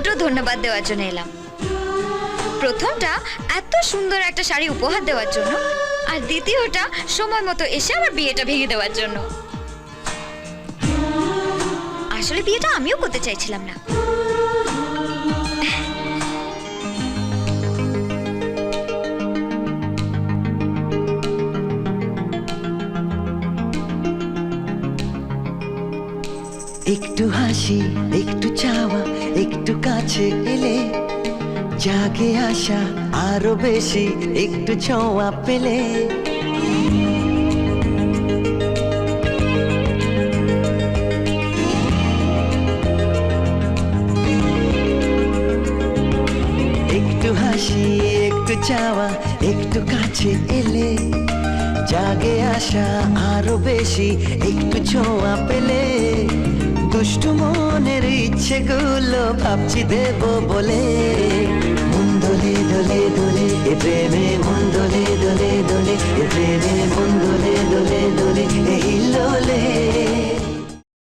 দুটো ধন্যবাদ দেওয়ার জন্য এলাম। প্রথমটা, এত সুন্দর একটা শাড়ি উপহার দেওয়ার জন্য, আর দ্বিতীয়টা, সময় মতো এসে আমার বিয়েটা ভেঙে দেওয়ার জন্য। আসলে বিয়েটা আমিও করতে চাইছিলাম না। একটু হাসি, একটু একটু কাছে এলে জাগে আসা আরও বেশি, একটু ছোঁয়া পেলে। একটু হাসি, একটু চাওয়া, একটু কাছে এলে জাগে আসা আরও বেশি, একটু ছোঁয়া পেলে। ইচ্ছেগুলো ভাবছি দেব বলে। মুন্দলি দোলে দোলে, এ প্রেমে মুন্দলি দোলে দোলে, এ প্রেমে মন দোলে দোলে